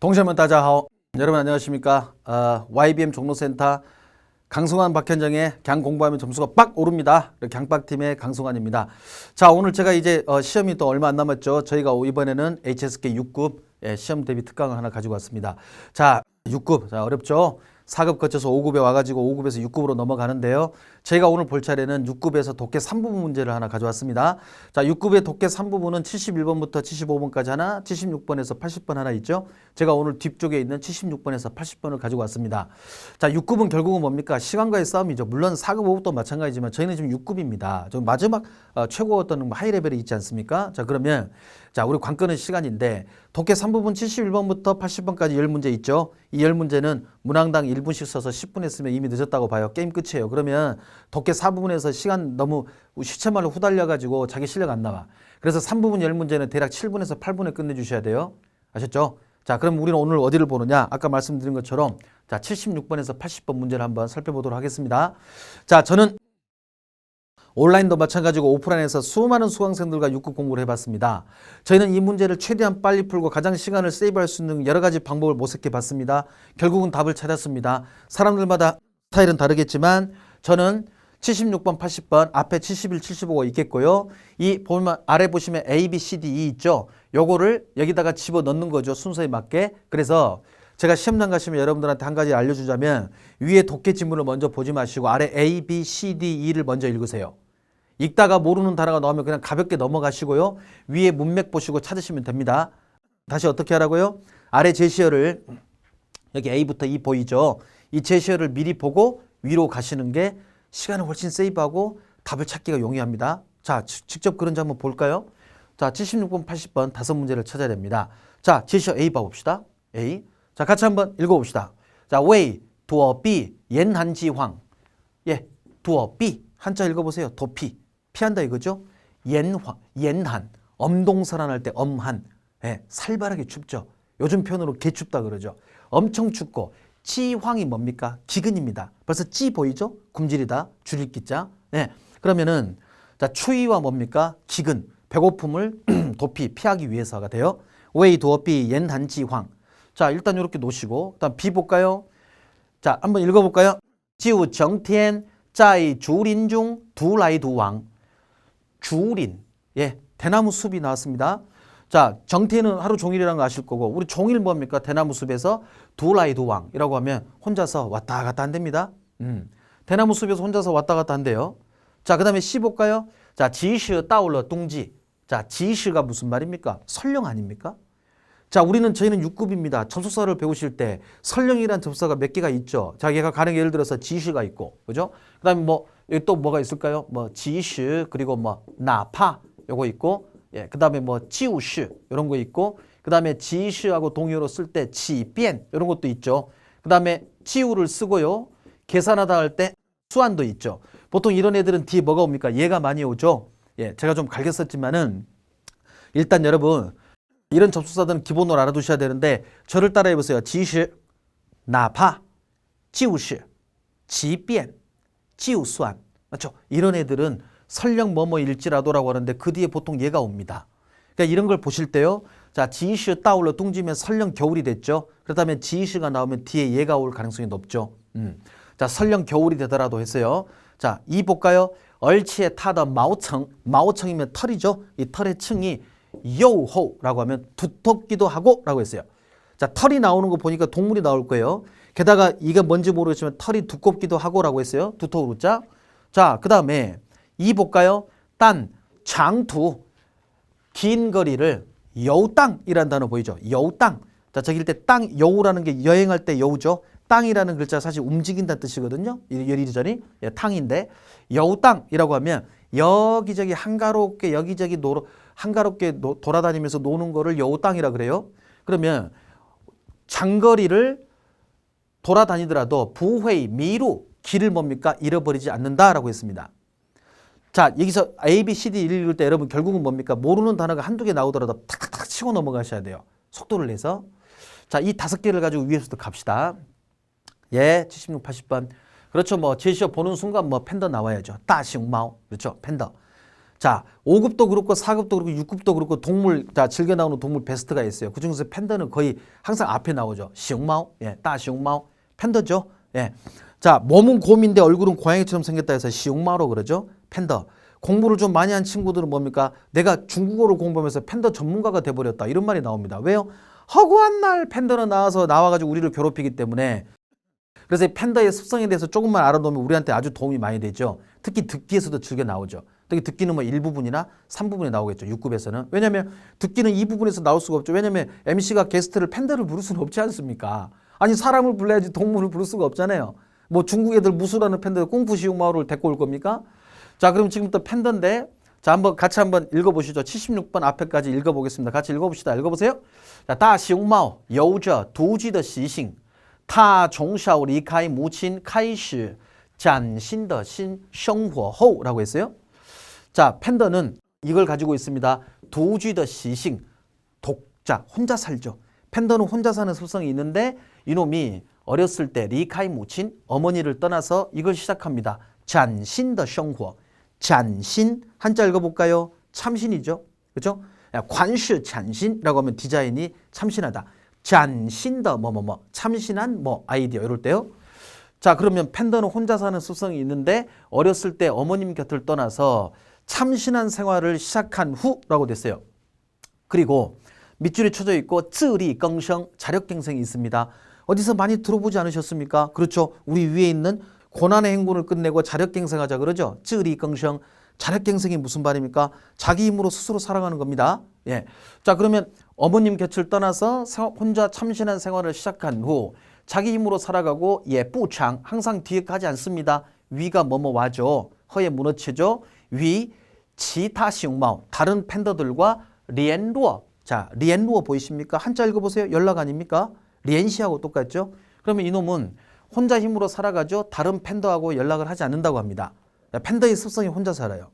동시면 따자하오. 여러분 안녕하십니까? 어, YBM 종로센터 강승환 박현정의 강 공부하면 점수가 빡 오릅니다. 강박팀의 강승환입니다. 자 오늘 제가 이제 어, 시험이 또 얼마 안 남았죠. 저희가 이번에는 HSK 6급 예, 시험 대비 특강을 하나 가지고 왔습니다. 자 6급 자 어렵죠. 4급 거쳐서 5급에 와가지고 5급에서 6급으로 넘어가는데요. 저희가 오늘 볼 차례는 6급에서 독해 3부분 문제를 하나 가져왔습니다. 자, 6급의 독해 3부분은 71번부터 75번까지 하나, 76번에서 80번 하나 있죠. 제가 오늘 뒤쪽에 있는 76번에서 80번을 가지고 왔습니다. 자, 6급은 결국은 뭡니까? 시간과의 싸움이죠. 물론 4급, 5급도 마찬가지지만 저희는 지금 6급입니다. 좀 마지막 어, 최고 어떤 하이 레벨이 있지 않습니까? 자, 그러면 자, 우리 관건은 시간인데 독해 3부분 71번부터 80번까지 10문제 있죠. 이 10문제는 문항당 1분씩 써서 10분 했으면 이미 늦었다고 봐요. 게임 끝이에요. 그러면 독해 4부분에서 시간 너무 시체 말로 후달려가지고 자기 실력 안 나와. 그래서 3부분 10문제는 대략 7분에서 8분에 끝내주셔야 돼요. 아셨죠? 자, 그럼 우리는 오늘 어디를 보느냐? 아까 말씀드린 것처럼 자, 76번에서 80번 문제를 한번 살펴보도록 하겠습니다. 자, 저는 온라인도 마찬가지고 오프라인에서 수많은 수강생들과 6급 공부를 해봤습니다. 저희는 이 문제를 최대한 빨리 풀고 가장 시간을 세이브할 수 있는 여러 가지 방법을 모색해 봤습니다. 결국은 답을 찾았습니다. 사람들마다 스타일은 다르겠지만 저는 76번, 80번, 앞에 71, 75가 있겠고요. 이 보면 아래 보시면 A, B, C, D, E 있죠. 요거를 여기다가 집어 넣는 거죠. 순서에 맞게. 그래서 제가 시험장 가시면 여러분들한테 한 가지 알려주자면 위에 독해 지문을 먼저 보지 마시고 아래 A, B, C, D, E를 먼저 읽으세요. 읽다가 모르는 단어가 나오면 그냥 가볍게 넘어가시고요. 위에 문맥 보시고 찾으시면 됩니다. 다시 어떻게 하라고요? 아래 제시어를 여기 A부터 E 보이죠? 이 제시어를 미리 보고 위로 가시는 게 시간을 훨씬 세이브하고 답을 찾기가 용이합니다. 자, 지- 직접 그런지 한번 볼까요? 자, 76번, 80번 다섯 문제를 찾아야 됩니다. 자, 제시어 A 봐봅시다. A. 자, 같이 한번 읽어봅시다. 자, 웨이, 두어, 비, 옌한지황. 예, 두어, 비. 한자 읽어보세요. 도피. 피한다 이거죠? 옌황, 옌한. 엄동설한 할 때 엄한. 예, 살벌하게 춥죠. 요즘 표현으로 개춥다 그러죠. 엄청 춥고 지황이 뭡니까? 기근입니다. 벌써 찌 보이죠? 굶주리다. 줄일 기자. 네. 그러면은 자 추위와 뭡니까? 기근, 배고픔을 도피 피하기 위해서가 돼요. 웨이 도어비 옌단지황. 자 일단 이렇게 놓으시고 그다음 비 볼까요? 자 한번 읽어 볼까요? 지우 정天 짜이 주린 중 두라이 두왕. 주린 예 대나무 숲이 나왔습니다. 자 정태는 하루 종일이라는 거 아실 거고 우리 종일 뭡니까 대나무 숲에서 두라이 두 왕이라고 하면 혼자서 왔다 갔다 한답니다. 음 대나무 숲에서 혼자서 왔다 갔다 한대요. 자 그다음에 시 볼까요? 자 지시 따올러 둥지 자 지시가 무슨 말입니까? 설령 아닙니까? 자, 우리는 저희는 6급입니다. 접속사를 배우실 때 설령이란 접속사가 몇 개가 있죠. 자, 얘가 가령 예를 들어서 지시가 있고, 그죠? 그다음에 뭐 여기 또 뭐가 있을까요? 뭐 지시 그리고 뭐 나파 요거 있고, 예, 그 다음에 뭐 지우시 이런 거 있고, 그 다음에 지시하고 동의어로 쓸 때 지변 이런 것도 있죠. 그 다음에 지우를 쓰고요. 계산하다 할 때 수완도 있죠. 보통 이런 애들은 뒤에 뭐가 옵니까? 얘가 많이 오죠. 예, 제가 좀 갈겼었지만은 일단 여러분 이런 접속사들은 기본으로 알아두셔야 되는데 저를 따라해 보세요. 지시, 나파, 지우시, 지변, 지우수안 맞죠? 이런 애들은 설령 뭐뭐일지라도라고 하는데 그 뒤에 보통 얘가 옵니다. 그러니까 이런 걸 보실 때요. 자, 지시 따올러 뚱지면 설령 겨울이 됐죠. 그렇다면 지시가 나오면 뒤에 얘가 올 가능성이 높죠. 음. 자, 설령 겨울이 되더라도 했어요. 자, 이 볼까요? 얼치에 타더 마오청, 마오청이면 털이죠. 이 털의 층이 여우호라고 하면 두텁기도 하고라고 했어요. 자, 털이 나오는 거 보니까 동물이 나올 거예요. 게다가 이게 뭔지 모르겠지만 털이 두껍기도 하고라고 했어요. 두터울 자. 자, 그다음에 이 볼까요? 딴, 장투, 긴 거리를 여우땅이라는 단어 보이죠? 여우땅. 자, 저길 때 땅, 여우라는 게 여행할 때 여우죠. 땅이라는 글자 사실 움직인다는 뜻이거든요. 이리저리 예, 탕인데 여우 땅이라고 하면 여기저기 한가롭게 여기저기 노 한가롭게 노, 돌아다니면서 노는 거를 여우 땅이라 그래요. 그러면 장거리를 돌아다니더라도 부회의 미루 길을 뭡니까 잃어버리지 않는다라고 했습니다. 자 여기서 A, B, C, D 읽을 때 여러분 결국은 뭡니까 모르는 단어가 한두 개 나오더라도 탁탁탁 치고 넘어가셔야 돼요. 속도를 내서 자 이 다섯 개를 가지고 위에서도 갑시다. 예, 76, 80번. 그렇죠. 뭐 제시어 보는 순간 뭐 팬더 나와야죠. 따싱마오. 그렇죠. 팬더. 자, 5급도 그렇고 4급도 그렇고 6급도 그렇고 동물 자 즐겨 나오는 동물 베스트가 있어요. 그 중에서 팬더는 거의 항상 앞에 나오죠. 시용마오, 예, 따시용마오, 팬더죠. 예. 자, 몸은 곰인데 얼굴은 고양이처럼 생겼다 해서 시용마오로 그러죠. 팬더. 공부를 좀 많이 한 친구들은 뭡니까? 내가 중국어를 공부하면서 팬더 전문가가 돼버렸다. 이런 말이 나옵니다. 왜요? 허구한 날 팬더는 나와서 나와가지고 우리를 괴롭히기 때문에 그래서 이 팬더의 습성에 대해서 조금만 알아놓으면 우리한테 아주 도움이 많이 되죠. 특히 듣기에서도 즐겨 나오죠. 특히 듣기는 뭐 일부분이나 3부분에 나오겠죠. 6급에서는. 왜냐하면 듣기는 이 부분에서 나올 수가 없죠. 왜냐하면 MC가 게스트를 팬더를 부를 수는 없지 않습니까? 아니 사람을 불러야지 동물을 부를 수가 없잖아요. 뭐 중국 애들 무수라는 팬더 꽁푸시용마오를 데리고 올 겁니까? 자 그럼 지금부터 팬더인데 자 한번 같이 한번 읽어보시죠. 76번 앞에까지 읽어보겠습니다. 같이 읽어봅시다. 읽어보세요. 자, 大熊猫有着独具的习性，它从小离开母亲，开始崭新的新生活后라고 했어요. 자, 팬더는 이걸 가지고 있습니다. 도주의 시싱, 독자, 혼자 살죠. 팬더는 혼자 사는 습성이 있는데 이놈이 어렸을 때 리카이 무친 어머니를 떠나서 이걸 시작합니다. 잔신더 생활. 잔신 한자 읽어볼까요? 참신이죠. 그렇죠? 관시 잔신이라고 하면 디자인이 참신하다. 잔신더 뭐뭐뭐 참신한 뭐 아이디어 이럴 때요. 자 그러면 팬더는 혼자 사는 습성이 있는데 어렸을 때 어머님 곁을 떠나서 참신한 생활을 시작한 후라고 됐어요. 그리고 밑줄이 쳐져 있고 쯔리 껑성 자력갱생이 있습니다. 어디서 많이 들어보지 않으셨습니까? 그렇죠. 우리 위에 있는 고난의 행군을 끝내고 자력갱생하자 그러죠. 쯔리 껑성 자력갱생이 무슨 말입니까? 자기 힘으로 스스로 살아가는 겁니다. 예. 자 그러면 어머님 곁을 떠나서 생- 혼자 참신한 생활을 시작한 후 자기 힘으로 살아가고 예 뿌창 항상 뒤에 가지 않습니다. 위가 뭐뭐 와죠. 허에 무너치죠. 위 지타 시용마오 다른 팬더들과 리엔루어 자 리엔루어 보이십니까? 한자 읽어보세요. 연락 아닙니까? 리엔시하고 똑같죠? 그러면 이놈은 혼자 힘으로 살아가죠. 다른 팬더하고 연락을 하지 않는다고 합니다. 팬더의 습성이 혼자 살아요.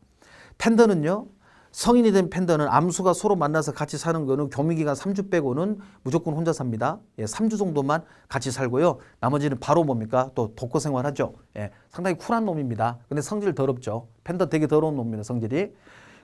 팬더는요. 성인이 된 팬더는 암수가 서로 만나서 같이 사는 거는 교미기간 3주 빼고는 무조건 혼자 삽니다. 예, 3주 정도만 같이 살고요. 나머지는 바로 뭡니까? 또 독거 생활하죠. 예, 상당히 쿨한 놈입니다. 근데 성질 더럽죠. 팬더 되게 더러운 놈입니다. 성질이.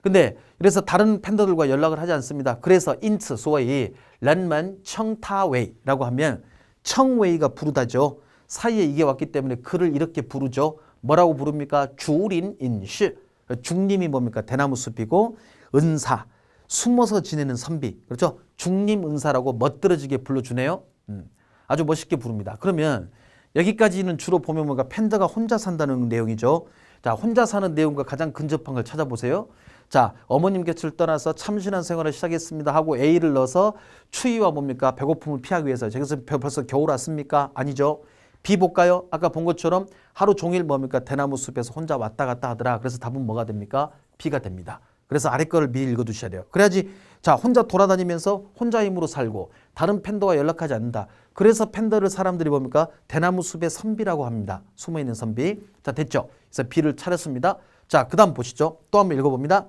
근데 그래서 다른 팬더들과 연락을 하지 않습니다. 그래서 인츠 소위 런먼 청타웨이라고 하면 청웨이가 부르다죠. 사이에 이게 왔기 때문에 그를 이렇게 부르죠. 뭐라고 부릅니까? 주린 인시. 중림이 뭡니까? 대나무 숲이고 은사 숨어서 지내는 선비 그렇죠? 중림 은사라고 멋들어지게 불러주네요. 음, 아주 멋있게 부릅니다. 그러면 여기까지는 주로 보면 뭔가 팬더가 혼자 산다는 내용이죠. 자, 혼자 사는 내용과 가장 근접한 걸 찾아보세요. 자, 어머님 곁을 떠나서 참신한 생활을 시작했습니다 하고 A를 넣어서 추위와 뭡니까? 배고픔을 피하기 위해서. 저기서 벌써 겨울 왔습니까? 아니죠. B 볼까요? 아까 본 것처럼 하루 종일 뭡니까? 대나무 숲에서 혼자 왔다 갔다 하더라. 그래서 답은 뭐가 됩니까? B가 됩니다. 그래서 아래 거를 미리 읽어 두셔야 돼요. 그래야지 자, 혼자 돌아다니면서 혼자 힘으로 살고 다른 팬더와 연락하지 않는다. 그래서 팬더를 사람들이 뭡니까? 대나무 숲의 선비라고 합니다. 숨어 있는 선비. 자, 됐죠? 그래서 B를 차렸습니다. 자, 그다음 보시죠. 또 한번 읽어 봅니다.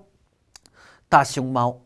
大熊猫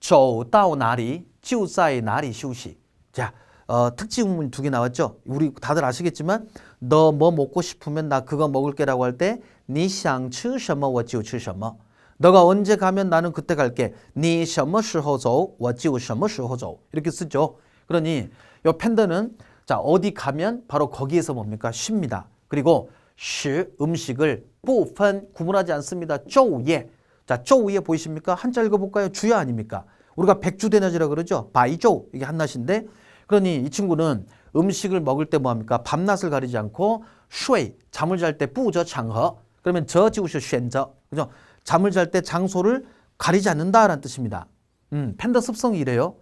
走到哪里就在哪里休息. 자, 어, 특징문 두 개 나왔죠? 우리 다들 아시겠지만 너 뭐 먹고 싶으면 나 그거 먹을게라고 할 때你想吃什么我就吃什么. 너가 언제 가면 나는 그때 갈게. 你什么时候走我就什么时候走. 이렇게 쓰죠. 그러니 요 팬더는 자, 어디 가면 바로 거기에서 뭡니까? 쉽니다. 그리고 시 음식을 부분 구분하지 않습니다. 昼夜 자, 쪼우에 보이십니까? 한자 읽어볼까요? 주야 아닙니까? 우리가 백주대낮이라 그러죠? 바이쪼 이게 한낮인데 그러니 이 친구는 음식을 먹을 때 뭐합니까? 밤낮을 가리지 않고 쉐이 잠을 잘 때 뿌저 장허 그러면 저 지우셔 쉔저 그죠? 잠을 잘 때 장소를 가리지 않는다라는 뜻입니다. 음, 팬더 습성이 이래요.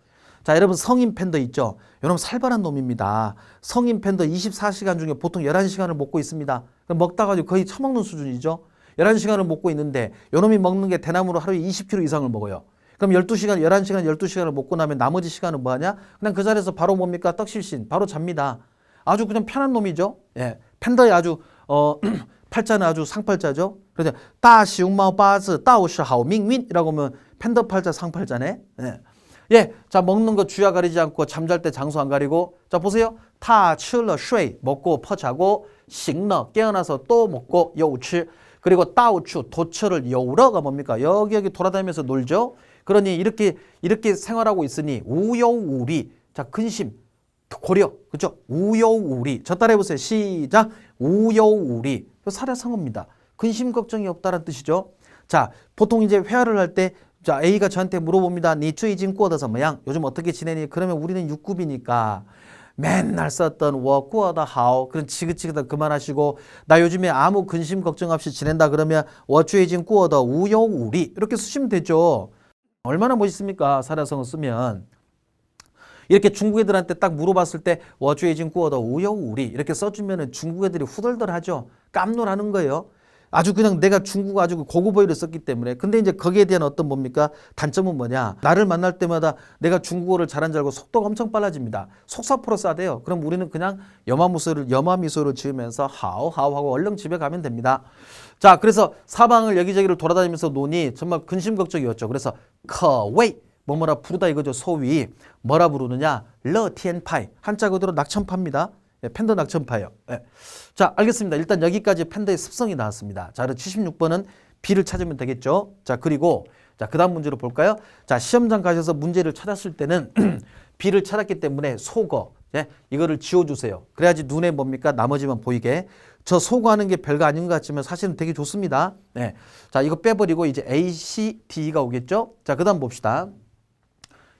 자, 여러분 성인 팬더 있죠? 여러분 살벌한 놈입니다. 성인 팬더 24시간 중에 보통 11시간을 먹고 있습니다. 먹다가 거의 처먹는 수준이죠. 11시간을 먹고 있는데 요놈이 먹는 게 대나무로 하루에 20kg 이상을 먹어요. 그럼 12시간, 11시간, 12시간을 먹고 나면 나머지 시간은 뭐 하냐? 그냥 그 자리에서 바로 뭡니까? 떡실신. 바로 잡니다. 아주 그냥 편한 놈이죠. 예. 팬더의 아주, 어, 팔자는 아주 상팔자죠. 그래서 따시웅마오 빠즈 따오시하오 밍윈이라고 하면 팬더 팔자 상팔자네. 예. 예. 자, 먹는 거 주야 가리지 않고 잠잘 때 장소 안 가리고. 자, 보세요. 타, 칠러, 쉐이. 먹고 퍼자고. 싱너 깨어나서 또 먹고. 여우치. 그리고 따우추. 도처를 여우러가 뭡니까? 여기 여기 돌아다니면서 놀죠. 그러니 이렇게 이렇게 생활하고 있으니 우여우리 자 근심 고려 그죠? 우여우리 저 따라 해 보세요. 시작 우여우리 사례성어입니다. 근심 걱정이 없다는 뜻이죠. 자 보통 이제 회화를 할때 자 A가 저한테 물어봅니다. 니 최진 꾸어다 뭐양 요즘 어떻게 지내니? 그러면 우리는 6급이니까 맨날 썼던 워 꾸어다 하오 그런 지긋지긋한 그만하시고 나 요즘에 아무 근심 걱정 없이 지낸다 그러면 워 최진 꾸어다 우여우리 이렇게 쓰시면 되죠. 얼마나 멋있습니까? 사라성어 쓰면. 이렇게 중국 애들한테 딱 물어봤을 때 워주에진 꾸어더 우여우리. 이렇게 써주면은 중국 애들이 후덜덜하죠. 깜놀하는 거예요. 아주 그냥 내가 중국 아주 고급어휘를 썼기 때문에. 근데 이제 거기에 대한 어떤 뭡니까? 단점은 뭐냐? 나를 만날 때마다 내가 중국어를 잘한 줄 알고 속도가 엄청 빨라집니다. 속사포로 싸대요. 그럼 우리는 그냥 염화미소를 염화미소를 지으면서 하오 하오 하고 얼른 집에 가면 됩니다 자 그래서 사방을 여기저기를 돌아다니면서 노니 정말 근심 걱정이었죠. 그래서 커웨이! 뭐뭐라 부르다 이거죠 소위. 뭐라 부르느냐? 러티엔파이. 한자 그대로 낙천파입니다. 예, 팬더 낙천파예요. 예. 자 알겠습니다. 일단 여기까지 팬더의 습성이 나왔습니다. 자 그럼 76번은 B를 찾으면 되겠죠. 자 그리고 자 그 다음 문제로 볼까요? 자 시험장 가셔서 문제를 찾았을 때는 B를 찾았기 때문에 속어 예, 이거를 지워 주세요. 그래야지 눈에 뭡니까? 나머지만 보이게 저 소구하는 게 별거 아닌 것 같지만 사실은 되게 좋습니다. 네. 자, 이거 빼버리고 이제 A, C, D가 오겠죠? 자, 그 다음 봅시다.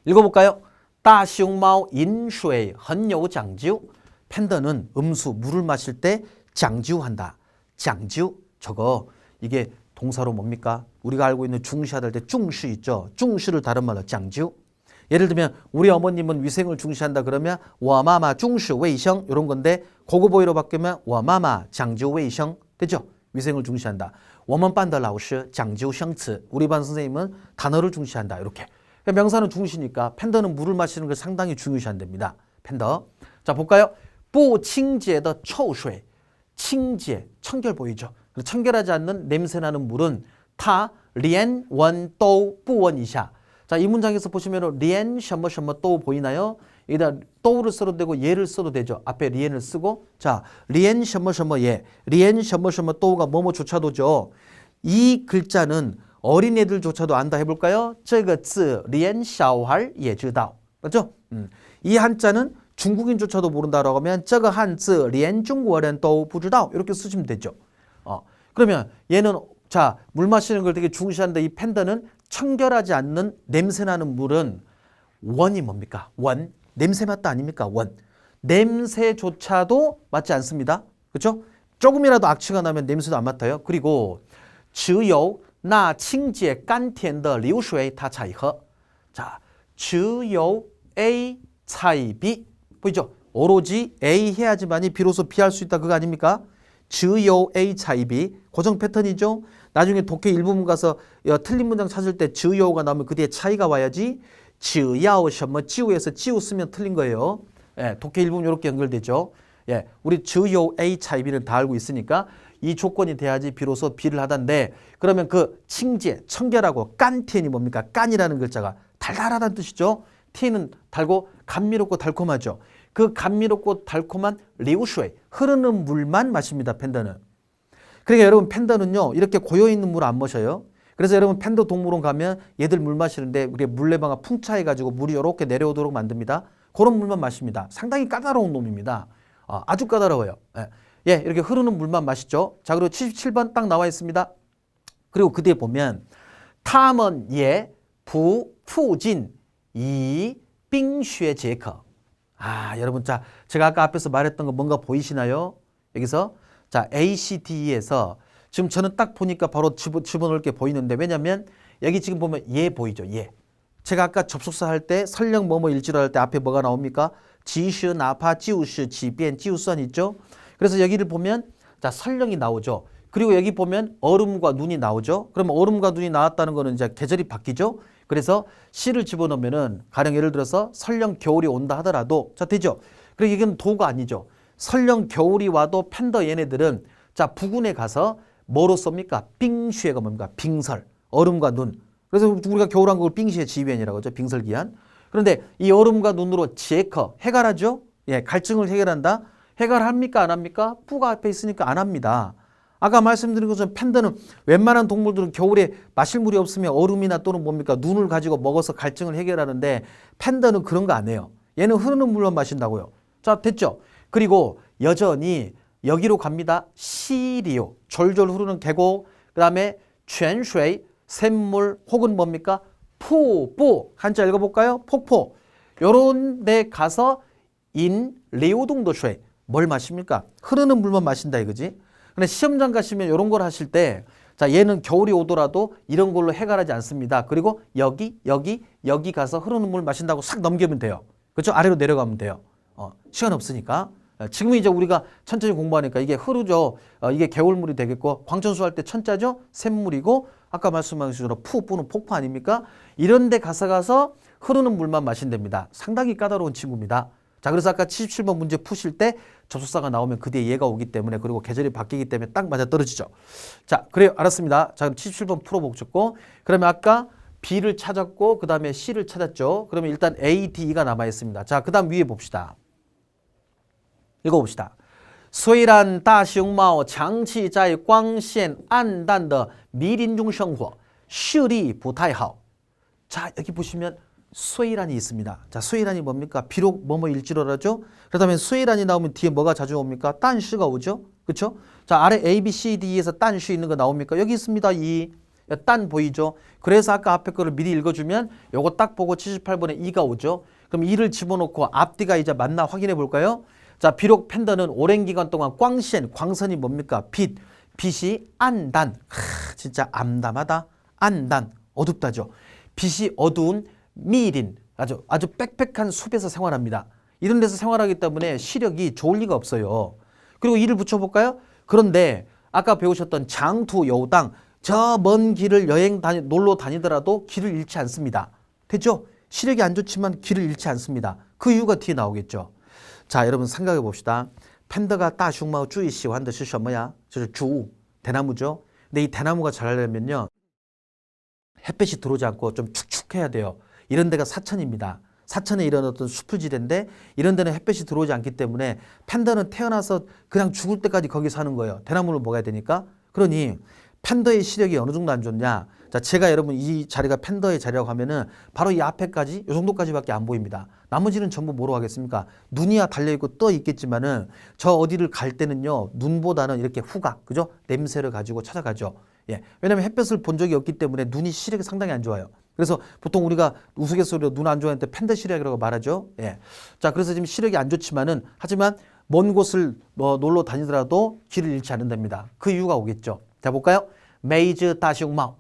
읽어볼까요? 다슝마오 인쉐이 헌여우 장지우 팬더는 음수 물을 마실 때 장지우한다. 장지우 저거 이게 동사로 뭡니까? 우리가 알고 있는 중시하다 할 때 중시 있죠. 중시를 다른 말로 장지우 예를 들면 우리 어머님은 위생을 중시한다 그러면 워마마 중시 웨이성 이런 건데 고고보이로 바뀌면 워마마 장주 웨이성 되죠? 위생을 중시한다. 워먼반더라우스 장주 샹츠 우리 반 선생님은 단어를 중시한다. 이렇게 그러니까 명사는 중시니까 팬더는 물을 마시는 걸 상당히 중요시한답니다. 팬더 자 볼까요? 부칭제의 초쇠 칭제 청결 보이죠? 청결하지 않는 냄새나는 물은 타 리엔 원또 부원 이샤 자, 이 문장에서 보시면 리엔 셔머 셔머 또 보이나요? 여기다 또를 써도 되고 예를 써도 되죠. 앞에 리엔을 쓰고 자, 리엔 셔머 셔머 예. 리엔 셔머 셔머 또가 뭐뭐조차도죠. 이 글자는 어린애들조차도 안다 해볼까요? 这个字连小孩也知道. 맞죠? 음. 이 한자는 중국인조차도 모른다라고 하면 这个汉字连中国人都不知道 이렇게 쓰시면 되죠. 어. 그러면 얘는 자, 물 마시는 걸 되게 중시하는데 이 팬더는 청결하지 않는 냄새나는 물은 원이 뭡니까? 원. 냄새 맡다 아닙니까? 원. 냄새조차도 맡지 않습니다. 그렇죠? 조금이라도 악취가 나면 냄새도 안 맡아요. 그리고 只有那清洁甘甜的流水它才喝. 자, 只有 A 才 B. 보이죠? 오로지 A 해야지만이 비로소 B 할 수 있다 그거 아닙니까? 只有 A 才 B. 고정 패턴이죠. 나중에 독해 일부문 가서 어, 틀린 문장 찾을 때 지우여우가 나오면 그 뒤에 차이가 와야지 지우야오 셔머 지우에서 뭐, 지우 쓰면 틀린 거예요. 예, 독해 일부문 이렇게 연결되죠. 예, 우리 지우여우 A 차이 B는 다 알고 있으니까 이 조건이 돼야지 비로소 B를 하던데 그러면 그 칭제, 청결하고 깐티엔이 뭡니까? 깐이라는 글자가 달달하다는 뜻이죠. 티는 달고 감미롭고 달콤하죠. 그 감미롭고 달콤한 리우슈에 흐르는 물만 마십니다. 팬더는. 그러니까 여러분 팬더는요 이렇게 고여 있는 물 안 마셔요. 그래서 여러분 팬더 동물원 가면 얘들 물 마시는데 우리 물레방아 풍차해 가지고 물이 이렇게 내려오도록 만듭니다. 그런 물만 마십니다. 상당히 까다로운 놈입니다. 어, 아주 까다로워요. 예. 예, 이렇게 흐르는 물만 마시죠. 자, 그리고 77번 딱 나와 있습니다. 그리고 그 뒤에 보면 타먼 예, 부, 푸진, 이, 빙슈의 제커. 아, 여러분 자, 제가 아까 앞에서 말했던 거 뭔가 보이시나요? 여기서 자, ACT에서 지금 저는 딱 보니까 바로 집어, 집어넣을 게 보이는데 왜냐면 여기 지금 보면 예 보이죠? 예. 제가 아까 접속사 할 때 설령 뭐뭐 일지로 할 때 앞에 뭐가 나옵니까? 지시, 나파, 지우시, 지변, 지우선 있죠? 그래서 여기를 보면 자 설령이 나오죠. 그리고 여기 보면 얼음과 눈이 나오죠. 그러면 얼음과 눈이 나왔다는 거는 이제 계절이 바뀌죠. 그래서 시를 집어넣으면은 가령 예를 들어서 설령 겨울이 온다 하더라도 자 되죠. 그리고 이건 도가 아니죠. 설령 겨울이 와도 팬더 얘네들은 자 부근에 가서 뭐로 씁니까? 빙쉐가 뭡니까? 빙설, 얼음과 눈. 그래서 우리가 겨울왕국을 빙시의 지변이라고 하죠. 빙설기한. 그런데 이 얼음과 눈으로 제커 해결하죠. 예, 갈증을 해결한다. 해결합니까? 안 합니까? 뿌가 앞에 있으니까 안 합니다. 아까 말씀드린 것처럼 팬더는 웬만한 동물들은 겨울에 마실 물이 없으면 얼음이나 또는 뭡니까 눈을 가지고 먹어서 갈증을 해결하는데 팬더는 그런 거 안 해요. 얘는 흐르는 물만 마신다고요. 자 됐죠? 그리고 여전히 여기로 갑니다. 시리오 졸졸 흐르는 계곡 그 다음에 泉水 샘물 혹은 뭡니까 푸뿌 한자 읽어볼까요? 폭포 요런 데 가서 인 리오동도쉐 뭘 마십니까? 흐르는 물만 마신다 이거지. 근데 시험장 가시면 이런 걸 하실 때, 자 얘는 겨울이 오더라도 이런 걸로 해결하지 않습니다. 그리고 여기, 여기, 여기 가서 흐르는 물 마신다고 싹 넘기면 돼요. 그렇죠? 아래로 내려가면 돼요. 어, 시간 없으니까. 어, 지금은 이제 우리가 천천히 공부하니까 이게 흐르죠. 어, 이게 개울물이 되겠고 광천수 할 때 천자죠. 샘물이고 아까 말씀하신 대로 푸 뿌는 폭포 아닙니까? 이런 데 가서 가서 흐르는 물만 마신답니다. 상당히 까다로운 친구입니다. 자, 그래서 아까 77번 문제 푸실 때 접속사가 나오면 그 뒤에 얘가 오기 때문에 그리고 계절이 바뀌기 때문에 딱 맞아 떨어지죠. 자, 그래요. 알았습니다. 자, 그럼 77번 풀어보셨고 그러면 아까 B를 찾았고 그 다음에 C를 찾았죠. 그러면 일단 A, D가 남아 있습니다. 자, 그 다음 위에 봅시다. 읽어봅시다. 虽然大熊猫长期在光线暗淡的密林中生活，视力不太好。 자, 여기 보시면 쇠이란이 있습니다. 자, 쇠이란이 뭡니까? 비록 뭐뭐 일지로라죠. 그렇다면 쇠이란이 나오면 뒤에 뭐가 자주 옵니까? 딴시가 오죠. 그렇죠? 자, 아래 A, B, C, D에서 딴시 있는 거 나옵니까? 여기 있습니다. 이. 딴 보이죠? 그래서 아까 앞에 거를 미리 읽어주면 요거 딱 보고 78번에 2가 오죠. 그럼 2를 집어넣고 앞뒤가 이제 맞나 확인해 볼까요? 자, 비록 팬더는 오랜 기간 동안 광시엔, 광선이 뭡니까? 빛, 빛이 안단. 하, 진짜 암담하다. 안단, 어둡다죠. 빛이 어두운 미린, 아주 아주 빽빽한 숲에서 생활합니다. 이런 데서 생활하기 때문에 시력이 좋을 리가 없어요. 그리고 이를 붙여볼까요? 그런데 아까 배우셨던 장투 여우당 저 먼 길을 여행 다니 놀러 다니더라도 길을 잃지 않습니다. 됐죠? 시력이 안 좋지만 길을 잃지 않습니다. 그 이유가 뒤에 나오겠죠. 자, 여러분 생각해 봅시다. 팬더가 따슝마우 쭈이시완 듯이 뭐야? 저 주, 대나무죠. 근데 이 대나무가 자라려면요. 햇볕이 들어오지 않고 좀 축축해야 돼요. 이런 데가 사천입니다. 사천에 이런 어떤 수풀지대인데 이런 데는 햇볕이 들어오지 않기 때문에 팬더는 태어나서 그냥 죽을 때까지 거기 사는 거예요. 대나무를 먹어야 되니까. 그러니 팬더의 시력이 어느 정도 안 좋냐. 자, 제가 여러분 이 자리가 팬더의 자리라고 하면은 바로 이 앞에까지 이 정도까지밖에 안 보입니다. 나머지는 전부 뭐로 하겠습니까? 눈이야 달려있고 떠 있겠지만은 저 어디를 갈 때는요, 눈보다는 이렇게 후각, 그죠? 냄새를 가지고 찾아가죠. 예. 왜냐면 햇볕을 본 적이 없기 때문에 눈이 시력이 상당히 안 좋아요. 그래서 보통 우리가 우스갯소리로 눈안때 팬더 시력이라고 말하죠. 예. 자, 그래서 지금 시력이 안 좋지만은 하지만 먼 곳을 뭐 놀러 다니더라도 길을 잃지 않는답니다. 그 이유가 오겠죠. 자, 볼까요? 메이즈 다시옥마오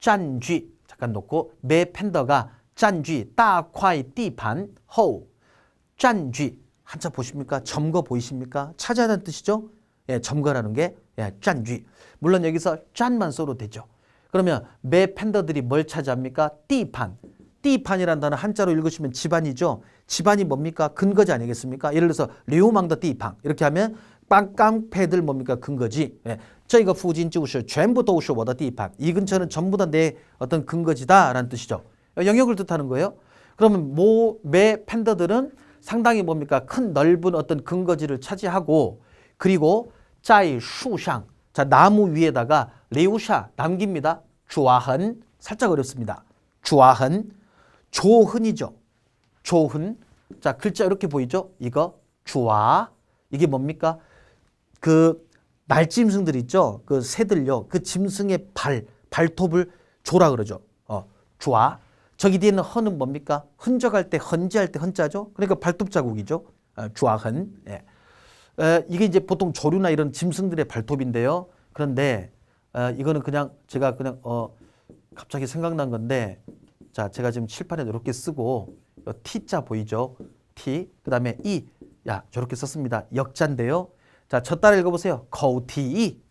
짠쥐 잠깐 놓고 매 팬더가 짠쥐 따콰이 띠판 호우 짠쥐 한자 보십니까? 점거 보이십니까? 찾아야하는 뜻이죠. 예, 점거라는 게 예, 짠쥐. 물론 여기서 짠만 써도 되죠. 그러면 매 팬더들이 뭘 차지합니까? 띠판. 띠판이라는 단어 한자로 읽으시면 집안이죠. 집안이 뭡니까? 근거지 아니겠습니까? 예를 들어서 류망더 띠팡 이렇게 하면 빵 깡패들 뭡니까? 근거지. 예. 저희가 후진 지우시 전부 도우시 워더 띠팡. 이 근처는 전부 다 내 어떤 근거지다라는 뜻이죠. 영역을 뜻하는 거예요. 그러면 모 매 팬더들은 상당히 뭡니까? 큰 넓은 어떤 근거지를 차지하고 그리고 짜이 슈샹 자 나무 위에다가 레우샤 남깁니다. 주아흔 살짝 어렵습니다. 주아흔 조흔이죠. 조흔 자 글자 이렇게 보이죠? 이거 주아 이게 뭡니까? 그 날짐승들 있죠? 그 새들요. 그 짐승의 발 발톱을 조라 그러죠. 어 주아 저기 뒤에는 헌은 뭡니까? 흔적할 때 헌지할 때 헌자죠. 그러니까 발톱 자국이죠. 어, 주아흔 예. 에, 이게 이제 보통 조류나 이런 짐승들의 발톱인데요. 그런데 어, 이거는 그냥 제가 그냥 어, 갑자기 생각난 건데 자 제가 지금 칠판에 이렇게 쓰고 요 T자 보이죠? T 그 다음에 E 야 저렇게 썼습니다. 역자인데요. 자저 따라 읽어보세요. 거우티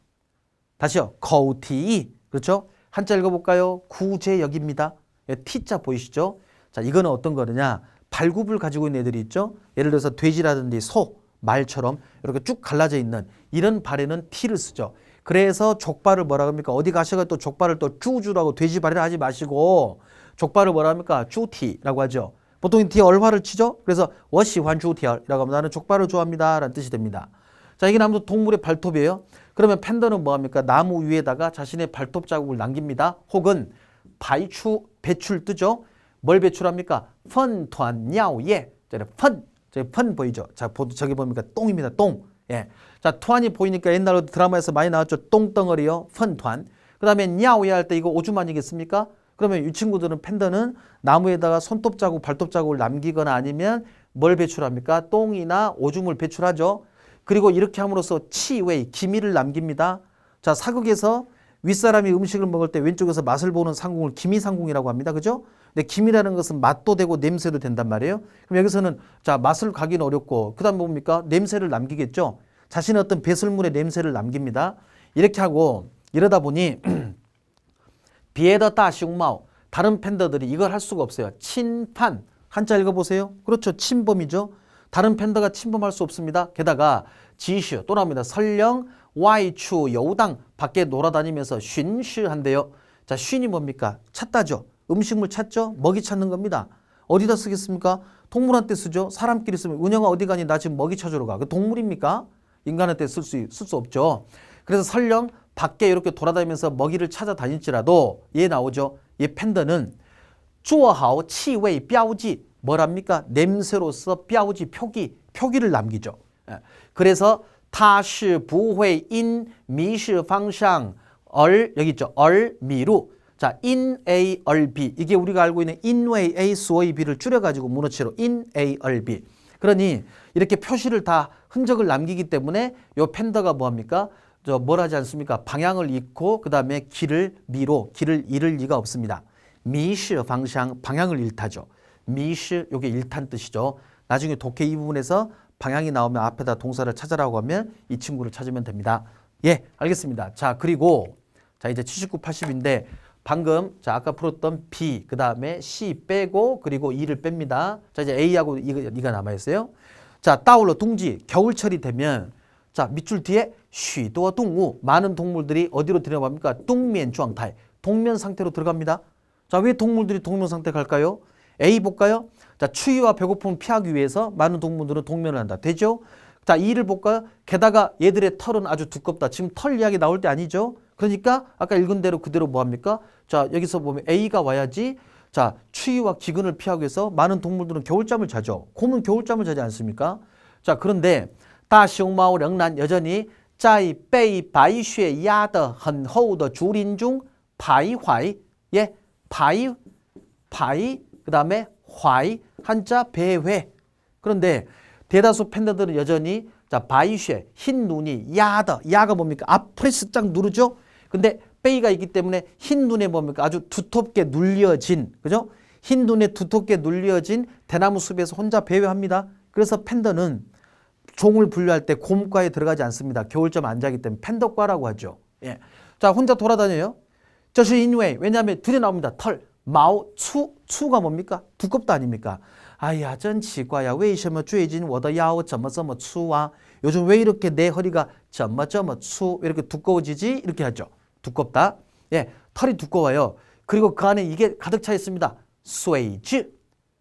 다시요. 거우티 그렇죠? 한자 읽어볼까요? 구제역입니다. 예, T자 보이시죠? 자 이거는 어떤 거느냐? 발굽을 가지고 있는 애들이 있죠. 예를 들어서 돼지라든지 소 말처럼 이렇게 쭉 갈라져 있는 이런 발에는 T를 쓰죠. 그래서 족발을 뭐라 합니까? 어디 가셔가 또 족발을 또 쭈주라고 돼지발이라 하지 마시고 족발을 뭐라 합니까? 쭈티라고 하죠. 보통 뒤에 얼화를 치죠. 그래서 워시환 쭈티라고 하면 나는 족발을 좋아합니다 라는 뜻이 됩니다. 자, 이게 아무튼 동물의 발톱이에요. 그러면 팬더는 뭐합니까? 나무 위에다가 자신의 발톱 자국을 남깁니다. 혹은 발추, 배출 뜨죠? 뭘 배출합니까? 펀, 토안, 야오, 예. 저기 펀, 저기 펀 보이죠? 자, 저기 뭡니까? 똥입니다, 똥. 예. 자, 토안이 보이니까 옛날 드라마에서 많이 나왔죠. 똥덩어리요. 펀, 토안. 그 다음에 냐오예 할때 이거 오줌아니겠습니까? 그러면 이 친구들은 팬더는 나무에다가 손톱 자국, 발톱 자국을 남기거나 아니면 뭘 배출합니까? 똥이나 오줌을 배출하죠. 그리고 이렇게 함으로써 치웨이, 기미를 남깁니다. 자, 사극에서 윗사람이 음식을 먹을 때 왼쪽에서 맛을 보는 상궁을 기미상궁이라고 합니다. 그죠? 근데 기미라는 것은 맛도 되고 냄새도 된단 말이에요. 그럼 여기서는 자, 맛을 가기는 어렵고 그 다음 뭡니까? 냄새를 남기겠죠. 자신의 어떤 배설물의 냄새를 남깁니다. 이렇게 하고 이러다 보니 비에더 따숑마오 다른 팬더들이 이걸 할 수가 없어요. 침판 한자 읽어보세요. 그렇죠. 침범이죠. 다른 팬더가 침범할 수 없습니다. 게다가 지슈 또 나옵니다. 설령 와이추 여우당 밖에 놀아다니면서 쉰슈한데요. 자 쉰이 뭡니까? 찾다죠. 음식물 찾죠. 먹이 찾는 겁니다. 어디다 쓰겠습니까? 동물한테 쓰죠. 사람끼리 쓰면 은영아 어디 가니? 나 지금 먹이 찾으러 가. 그 동물입니까? 인간한테 쓸 수 쓸 수 없죠. 그래서 설령 밖에 이렇게 돌아다니면서 먹이를 찾아다닐지라도 얘 나오죠. 예, 얘 팬더는 주어하오 치웨이 뼈지 뭐랍니까? 냄새로서 뼈지 표기, 표기를 남기죠. 예. 그래서 타시 부회 인 미시 방향 얼 여기 있죠. 얼 미루. 자, in A, 얼 B. 이게 우리가 알고 있는 in way A, 수의 B를 줄여 가지고 문어체로 in A, 얼 B. 그러니 이렇게 표시를 다 흔적을 남기기 때문에 요 팬더가 뭐 합니까? 저 뭘 하지 않습니까? 방향을 잃고 그다음에 길을 미로, 길을 잃을 리가 없습니다. 미시 방향 방향을 잃다죠. 미시 요게 잃단 뜻이죠. 나중에 독해 이 부분에서 방향이 나오면 앞에다 동사를 찾으라고 하면 이 친구를 찾으면 됩니다. 예, 알겠습니다. 자, 그리고 자 이제 79, 80인데 방금 자 아까 풀었던 B 그 다음에 C 빼고 그리고 E를 뺍니다. 자 이제 A하고 E가, E가 남아 있어요. 자 따올러 둥지 겨울철이 되면 자 밑줄 뒤에 쉬도 동우 많은 동물들이 어디로 들어갑니까? 뚱면状态 동면 상태로 들어갑니다. 자 왜 동물들이 동면 상태 갈까요? A 볼까요? 자, 추위와 배고픔을 피하기 위해서 많은 동물들은 동면을 한다. 되죠? 자, 이를 볼까요? 게다가 얘들의 털은 아주 두껍다. 지금 털 이야기 나올 때 아니죠? 그러니까 아까 읽은 대로 그대로 뭐 합니까? 자, 여기서 보면 A가 와야지 자, 추위와 기근을 피하기 위해서 많은 동물들은 겨울잠을 자죠. 곰은 겨울잠을 자지 않습니까? 자, 그런데 다시옹마오 령난 여전히 짜이 빼이 바이쉐 야더 헌허우더 주린 중 바이화이 예 바이 바이 그 다음에 화이 한자 배회. 그런데 대다수 팬더들은 여전히 자 바이쉐 흰 눈이 야다. 야가 뭡니까? 앞프레스 짝 누르죠? 근데 빼이가 있기 때문에 흰 눈에 뭡니까? 아주 두텁게 눌려진 그죠? 흰 눈에 두텁게 눌려진 대나무 숲에서 혼자 배회합니다. 그래서 팬더는 종을 분류할 때 곰과에 들어가지 않습니다. 겨울잠 안 자기 때문에 팬더과라고 하죠. 예. 자 혼자 돌아다녀요. 저시 인웨이. 왜냐하면 들여 나옵니다. 털. 마오, 추, 추가 뭡니까? 두껍다 아닙니까? 아야, 真奇怪呀,为什么最近我的腰怎么这么粗啊? 요즘 왜 이렇게 내 허리가 怎么这么粗? 이렇게 두꺼워지지? 이렇게 하죠. 두껍다. 예, 털이 두꺼워요. 그리고 그 안에 이게 가득 차 있습니다. 水质.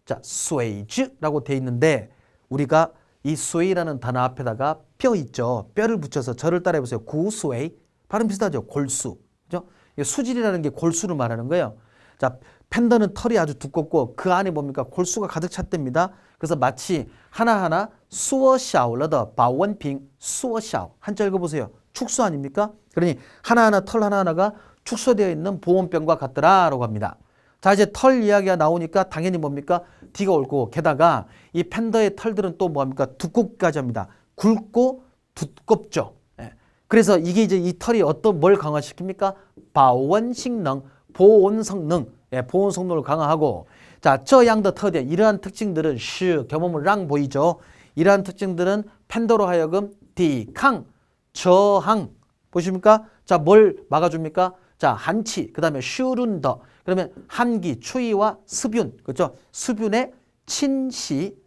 자, 水质라고 돼 있는데 우리가 이 수이라는 단어 앞에다가 뼈 있죠. 뼈를 붙여서 저를 따라해 보세요. 구수웨이. 발음 비슷하죠. 골수. 그죠? 이게 수질이라는 게 골수를 말하는 거예요. 자, 팬더는 털이 아주 두껍고 그 안에 뭡니까? 골수가 가득 찼답니다. 그래서 마치 하나하나 수어샤오러더 바원핑 수어샤오 한자 읽어보세요. 축소 아닙니까? 그러니 하나하나 털 하나하나가 축소되어 있는 보온병과 같더라라고 합니다. 자 이제 털 이야기가 나오니까 당연히 뭡니까? 뒤가 옳고 게다가 이 팬더의 털들은 또 뭡니까? 두껍기까지 합니다. 굵고 두껍죠. 예. 그래서 이게 이제 이 털이 어떤 뭘 강화시킵니까? 바원식능 보온 성능, 예, 보온 성능을 강화하고 자, 저양더 터대 이러한 특징들은 슈 경험을 랑 보이죠. 이러한 특징들은 팬더로 하여금 디캉 저항 보십니까? 자, 뭘 막아줍니까? 자, 한치, 그 다음에 슈룬더, 그러면 한기, 추위와 습윤, 그렇죠? 습윤의 침시,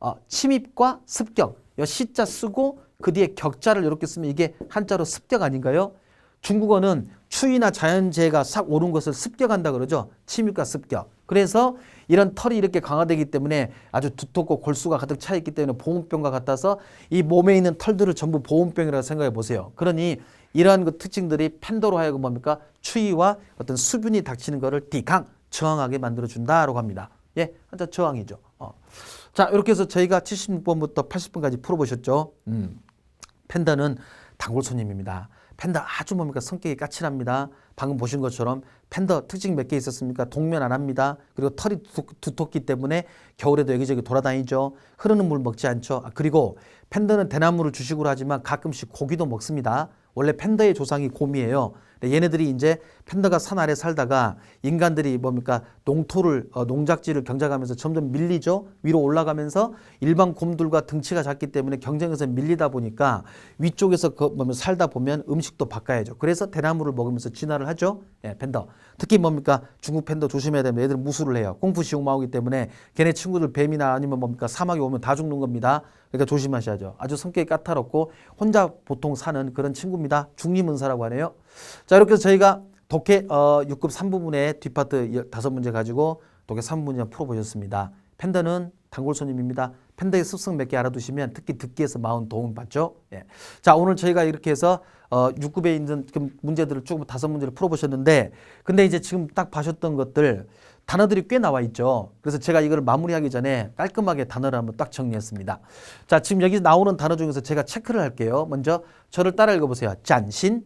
어, 침입과 습격 요 시자 쓰고 그 뒤에 격자를 이렇게 쓰면 이게 한자로 습격 아닌가요? 중국어는 추위나 자연재해가 싹 오른 것을 습격한다 그러죠. 침입과 습격. 그래서 이런 털이 이렇게 강화되기 때문에 아주 두텁고 골수가 가득 차 있기 때문에 보온병과 같아서 이 몸에 있는 털들을 전부 보온병이라고 생각해 보세요. 그러니 이러한 그 특징들이 팬더로 하여금 뭡니까 추위와 어떤 수분이 닥치는 것을 디강 저항하게 만들어 준다라고 합니다. 예, 한자 저항이죠. 어. 자 이렇게 해서 저희가 76번부터 80번까지 풀어 보셨죠. 음. 팬더는 단골 손님입니다. 팬더 아주 뭡니까 성격이 까칠합니다. 방금 보신 것처럼 팬더 특징 몇 개 있었습니까? 동면 안 합니다. 그리고 털이 두, 두텁기 때문에 겨울에도 여기저기 돌아다니죠. 흐르는 물 먹지 않죠. 아, 그리고 팬더는 대나무를 주식으로 하지만 가끔씩 고기도 먹습니다. 원래 팬더의 조상이 곰이에요. 근데 얘네들이 이제 팬더가 산 아래 살다가 인간들이 뭡니까 농토를 어, 농작지를 경작하면서 점점 밀리죠. 위로 올라가면서 일반 곰들과 등치가 작기 때문에 경쟁에서 밀리다 보니까 위쪽에서 그 뭐면 살다 보면 음식도 바꿔야죠. 그래서 대나무를 먹으면서 진화를 하죠. 예, 팬더. 특히 뭡니까 중국 팬더 조심해야 됩니다. 얘들 무술을 해요. 꽁푸 시용 마오기 때문에 걔네 친구들 뱀이나 아니면 뭡니까 사막에 오면 다 죽는 겁니다. 그러니까 조심하셔야죠. 아주 성격이 까다롭고 혼자 보통 사는 그런 친구입니다. 중리문사라고 하네요. 자 이렇게 해서 저희가 독해 어, 6급 3부분의 뒷파트 다섯 문제 가지고 독해 3부문제 풀어보셨습니다. 팬더는 단골 손님입니다. 팬더의 습성 몇 개 알아두시면 특히 듣기에서 마음 도움 받죠. 예. 자 오늘 저희가 이렇게 해서 어, 6급에 있는 그 문제들을 조금 다섯 문제를 풀어보셨는데 근데 이제 지금 딱 봐셨던 것들 단어들이 꽤 나와 있죠. 그래서 제가 이걸 마무리하기 전에 깔끔하게 단어를 한번 딱 정리했습니다. 자, 지금 여기 나오는 단어 중에서 제가 체크를 할게요. 먼저 저를 따라 읽어보세요. 짠신.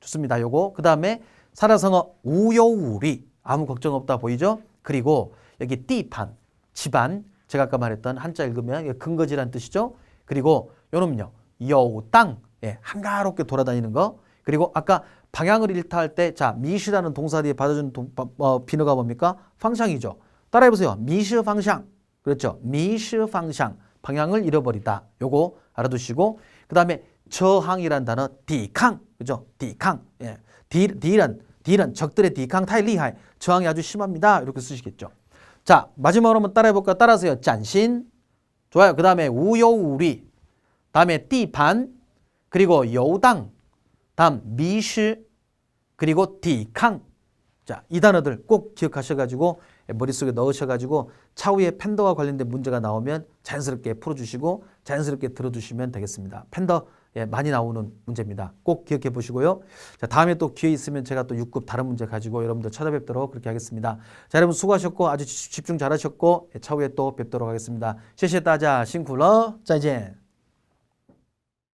좋습니다. 요거. 그 다음에 사라성어 우여우리. 아무 걱정 없다 보이죠? 그리고 여기 띠판. 집안. 제가 아까 말했던 한자 읽으면 근거지란 뜻이죠. 그리고 요놈요. 여우 땅. 예, 한가롭게 돌아다니는 거. 그리고 아까 방향을 잃다 할 때, 자, 미시라는 동사 뒤에 받아주는 동, 어, 비너가 뭡니까? 방향이죠. 따라해보세요. 미시 방향. 그렇죠. 미시 방향. 방향을 잃어버리다. 요거 알아두시고, 그 다음에 저항이란 단어, 디캉. 그죠? 디캉. 예. 디, 디란, 디란, 적들의 디캉 타이 리하이. 저항이 아주 심합니다. 이렇게 쓰시겠죠. 자, 마지막으로 한번 따라해 볼까요? 따라하세요. 짠신. 좋아요. 그 다음에 우여우리. 다음에 띠판. 그리고 여우당. 다음 미시 그리고 디캉 자, 이 단어들 꼭 기억하셔가지고 머릿속에 넣으셔가지고 차후에 팬더와 관련된 문제가 나오면 자연스럽게 풀어주시고 자연스럽게 들어주시면 되겠습니다. 팬더 예, 많이 나오는 문제입니다. 꼭 기억해 보시고요. 자, 다음에 또 기회 있으면 제가 또 6급 다른 문제 가지고 여러분들 찾아뵙도록 그렇게 하겠습니다. 자, 여러분 수고하셨고 아주 집중 잘하셨고 예, 차후에 또 뵙도록 하겠습니다. 谢谢大家辛苦了.再见.